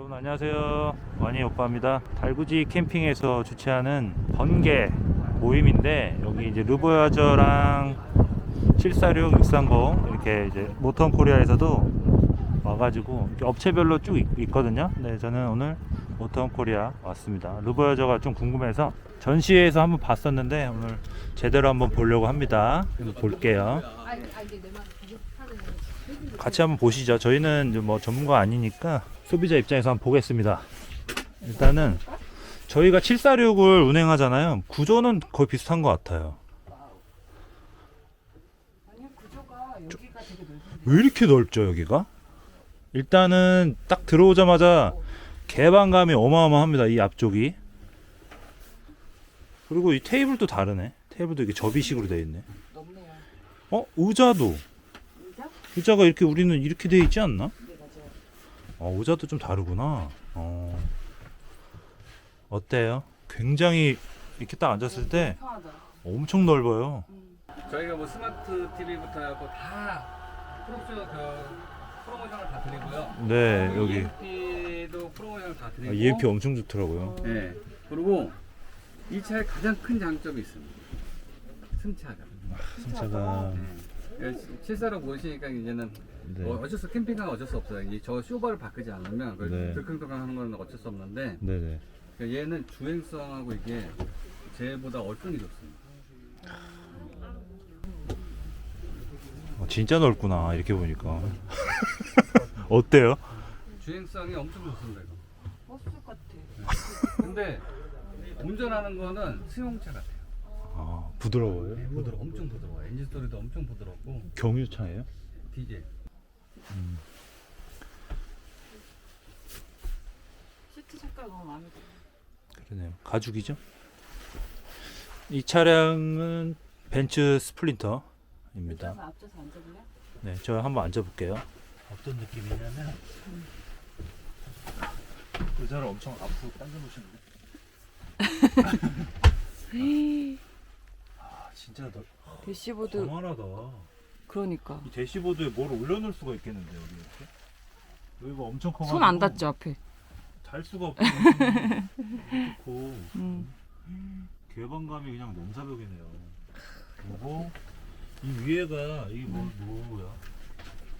여러분 안녕하세요. 와니 오빠입니다. 달구지 캠핑에서 주최하는 번개 모임인데 여기 이제 르보야저랑 746, 630 이렇게 이제 모턴 코리아에서도 와가지고 이렇게 업체별로 쭉 있, 있거든요. 네 저는 오늘 모턴 코리아 왔습니다. 르보야저가 좀 궁금해서 전시회에서 한번 봤었는데 오늘 제대로 한번 보려고 합니다. 볼게요 같이 한번 보시죠. 저희는 뭐 전문가 아니니까 소비자 입장에서 한번 보겠습니다. 일단은 저희가 746을 운행하잖아요. 구조는 거의 비슷한 것 같아요. 왜 이렇게 넓죠 여기가? 일단은 딱 들어오자마자 개방감이 어마어마합니다. 이 앞쪽이. 그리고 이 테이블도 다르네. 테이블도 이게 접이식으로 되어 있네. 어 의자도 의자? 의자가 이렇게 우리는 이렇게 되어 있지 않나? 네 맞아요. 어, 의자도 좀 다르구나. 어. 어때요? 굉장히 이렇게 딱 앉았을 때 편하다. 엄청 넓어요. 음. 저희가 뭐 스마트 TV부터 해갖고 다 프로모션 그 프로모션을 다 드리고요. 네, 여기 EMP도 프로모션을 다 아, 드리고. EMP 엄청 좋더라고요. 네. 그리고 이 차의 가장 큰 장점이 있습니다. 승차감. 승차가 네. 실사로 보시니까 이제는 네. 어, 어쩔 수 캠핑은 어쩔 수 없어요. 이 저 쇼바를 바꾸지 않으면 그 네. 들컹들컹 하는 건 어쩔 수 없는데 네네. 그러니까 얘는 주행성하고 이게 쟤보다 얼큰이 좋습니다. 어, 진짜 넓구나 이렇게 보니까. 어때요? 주행성이 엄청 좋습니다. 이거. 버스 같아. 근데 운전하는 거는 승용차 같아요. 아 부드러워요? 부드러 엄청 부드러워. 엔진 소리도 엄청 부드럽고 경유차예요? 디젤. 시트 색깔 너무 마음에 들어. 그러네요. 가죽이죠? 이 차량은 벤츠 스플린터입니다. 앞져서 앉아볼래? 네, 저 한번 앉아볼게요. 어떤 느낌이냐면 의자를 엄청 앞으로 당겨놓으셨는데 아 진짜 너 대시보드 거만하다 그러니까 이 대시보드에 뭘 올려놓을 수가 있겠는데 여기 이렇게 여기가 엄청 커가지고 손안 닿죠 앞에. 달 수가 없고 좋고 음. 개방감이 그냥 넘사벽이네요 그리고 이 위에가 이게 뭐, 뭐야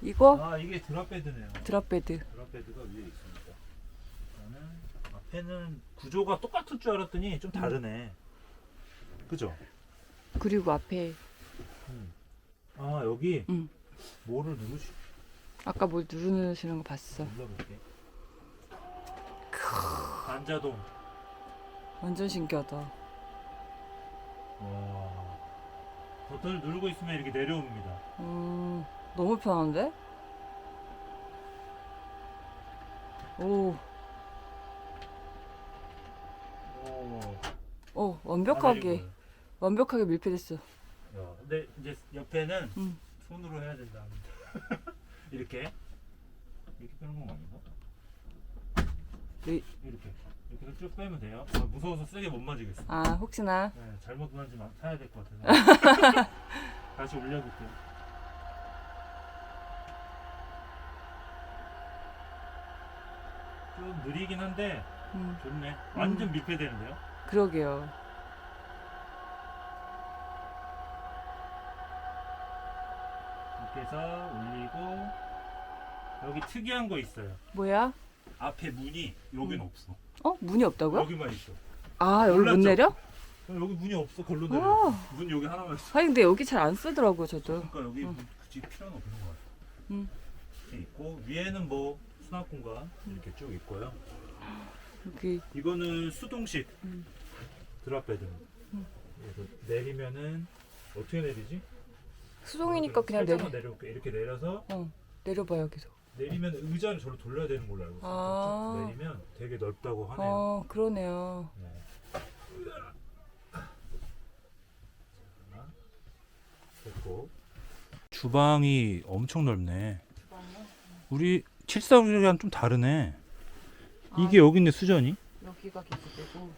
이거 아 이게 드랍베드네요 드랍베드. 드랍베드가 위에 있습니다. 앞에는 구조가 똑같을 줄 알았더니 좀 다르네. 그죠? 그리고 앞에 아 여기 응. 뭐를 누르시 아까 뭘 누르시는 거 봤어. 눌러볼게. 반자동. 완전 신기하다. 와. 버튼을 누르고 있으면 이렇게 내려옵니다. 음 너무 편한데? 오, 오. 어 완벽하게 완벽하게 밀폐됐어. 야, 근데 이제 옆에는 응. 손으로 해야 된다. 이렇게 이렇게 빼는 건 아닌가? 이- 이렇게 이렇게 해서 쭉 빼면 돼요. 아, 무서워서 세게 못 만지겠어. 아 혹시나 네, 잘못 만지면 사야 될 것 같아서 다시 올려볼게요. 좀 느리긴 한데 음, 좋네. 완전 밀폐되는데요. 그러게요. 해서 올리고 여기 특이한 거 있어요. 뭐야? 앞에 문이 여긴 음. 없어. 어 문이 없다고요? 여기만 있어. 아 여기 못 몰랐죠? 내려? 어, 여기 문이 없어. 걸로 내려. 아. 문 여기 하나만 있어. 아니 근데 여기 잘 안 쓰더라고요 저도. 그러니까 여기 응. 문 굳이 필요는 없는 것 같아. 음. 이렇게 있고 위에는 뭐 수납 공간 이렇게 쭉 있고요. 여기 이거는 수동식 음. 드랍 베드. 그래서 내리면은 어떻게 내리지? 수동이니까 그냥 내려 살짝만 내려볼게. 이렇게 내려서 내려봐요 계속. 내리면 의자를 저로 돌려야 되는 걸로 알고 있어요. 아. 쭉 내리면 되게 넓다고 하네요. 어 그러네요. 네. 자, 됐고. 주방이 엄청 넓네. 우리 746이랑 좀 다르네. 이게 여기 있네 수전이. 여기가 깊고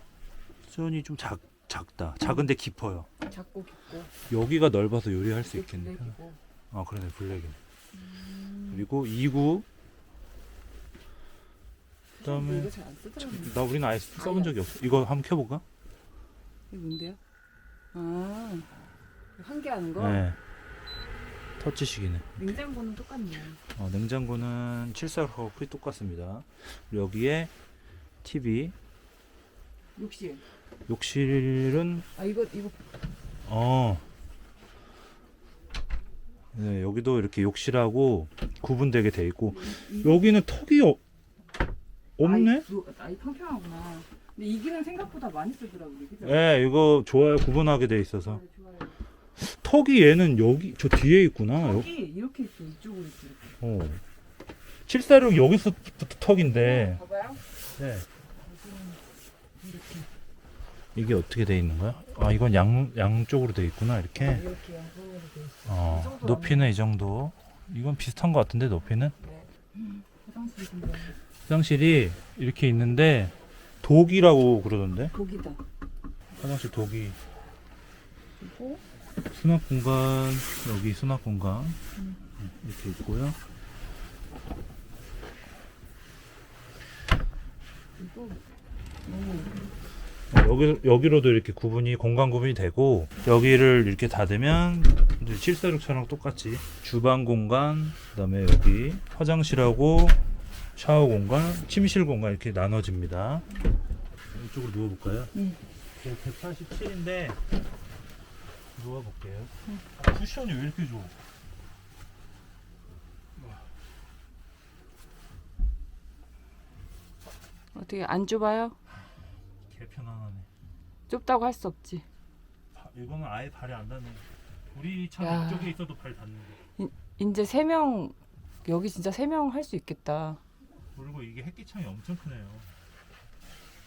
수전이 좀 작, 작다. 작은데 깊어요. 작고 깊고 여기가 넓어서 요리할 수 있겠네. 블랙이고. 아 그러네 블랙이네. 음, 그리고 2구 그다음에 이거 잘 안 쓰더라고요. 나 우리는 아예 써본 적이 없어. 이거 한번 켜볼까? 이게 뭔데요? 아, 환기하는 거? 네. 터치식이네. 냉장고는 똑같네요. 어, 냉장고는 746하고 크게 똑같습니다. 여기에 TV, 욕실. 욕실은 아 이거 이거 어. 네, 여기도 이렇게 욕실하고 구분되게 돼 있고 이- 여기는 턱이 어, 없네? 아이, 그- 아이 평평하구나. 근데 이 기능 생각보다 많이 쓰더라고요. 그죠? 네, 이거 좋아요. 구분하게 돼 있어서 네, 좋아요. 턱이 얘는 여기 저 뒤에 있구나. 여, 여기 이렇게 있어. 이쪽으로 있어. 이렇게. 어. 746 여기서부터 턱인데 봐봐요. 네. 이게 어떻게 돼 있는 거야? 아 이건 양 양쪽으로 돼 있구나 이렇게. 이렇게 양쪽으로 돼 있어. 어, 이 높이는 이 정도. 이건 비슷한 것 같은데 높이는? 네. 화장실 화장실이 이렇게 있는데 독이라고 그러던데. 거기다. 화장실 독이. 그리고 수납 공간 여기 수납 공간 이렇게 있고요. 그리고 여기 여기로도 이렇게 구분이 공간 구분이 되고 여기를 이렇게 닫으면 이제 746처럼 똑같이 주방 공간 그다음에 여기 화장실하고 샤워 공간, 침실 공간 이렇게 나눠집니다. 이쪽으로 누워 볼까요? 응. 187인데 누워 볼게요. 아, 쿠션이 왜 이렇게 좋아? 어떻게 안 좁아요? 개 편안하네. 좁다고 할 수 없지. 바- 이거는 아예 발이 안 닿네. 우리 차 야. 이쪽에 있어도 발 닿는데. 이제 세 명 여기 진짜 세 명 할 수 있겠다. 그리고 이게 햇기창이 엄청 크네요.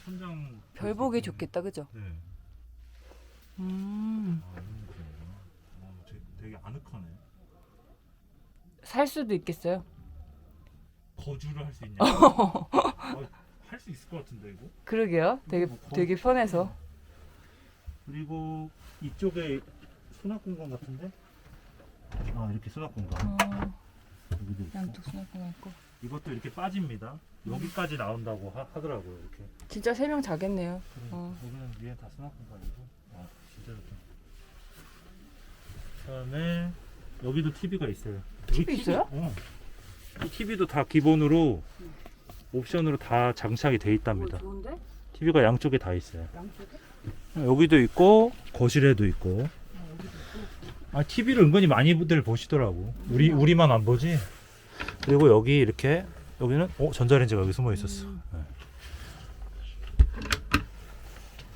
천장 별 보기 좋겠다, 그죠? 네. 음. 아, 이런 느낌이구나. 어, 되게, 되게 아늑하네. 살 수도 있겠어요. 거주를 할 수 있냐? 어, 할수 있을 것 같은데 이거. 그러게요. 되게 뭐 거- 되게 편해서. 그리고 이쪽에 수납 공간 같은데? 아 이렇게 수납 공간. 어, 여기도 있고. 양쪽 수납공 있고. 이것도 이렇게 빠집니다. 여기까지 나온다고 하, 하더라고요. 이렇게. 진짜 세 명 자겠네요. 그래, 어. 여기는 위에 다 수납 공간이고. 아 진짜 좋다. 그다음에 여기도 TV가 있어요. 여기 TV 있어요? 어. 이 TV도 다 기본으로 옵션으로 다 장착이 돼 있답니다. 좋은데? TV가 양쪽에 다 있어요. 양쪽에? 여기도 있고 거실에도 있고. 아 TV를 은근히 많이들 보시더라고. 우리 우리만 안 보지. 그리고 여기 이렇게 여기는 어 전자레인지가 여기 숨어 있었어. 음. 네.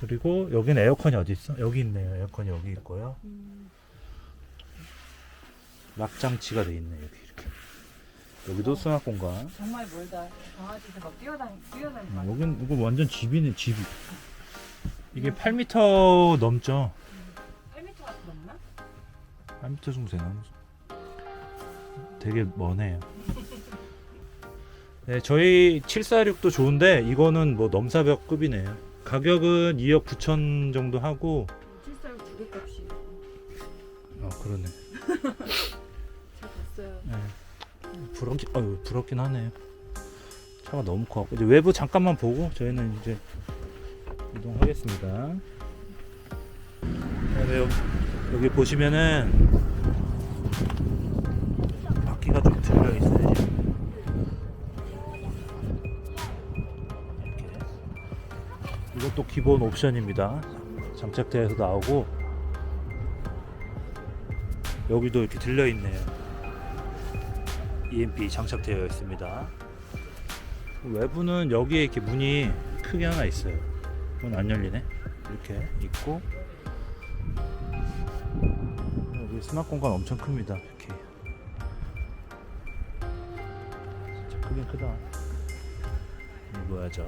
그리고 여기는 에어컨이 어디 있어? 여기 있네요. 에어컨이 여기 있고요. 음. 락장치가 돼 있네 여기 이렇게. 여기도 수납 공간. 정말 멀다. 강아지들 막 뛰어다니 뛰어다니. 음, 여긴 이거 완전 집이네 집이. 이게 8m 넘죠. 8m가 넘나? 8m 정도 되나? 되게 머네요. 네, 저희 746도 좋은데 이거는 뭐 넘사벽급이네요. 가격은 2억 9천 정도 하고 7살 두개 값이. 아 그러네. 잘 봤어요. 네. 부럽긴 아유 부럽긴 하네요. 차가 너무 커. 이제 외부 잠깐만 보고 저희는 이제 이동하겠습니다. 네, 여기, 보시면은 바퀴가 좀 들려 있어요. 이것도 기본 옵션입니다. 장착대에서 나오고 여기도 이렇게 들려 있네요. EMP 장착되어 있습니다. 외부는 여기에 이렇게 문이 크게 하나 있어요. 문 안 열리네. 이렇게 있고 여기 수납 공간 엄청 큽니다. 이렇게 진짜 크긴 크다. 이거 뭐야 저?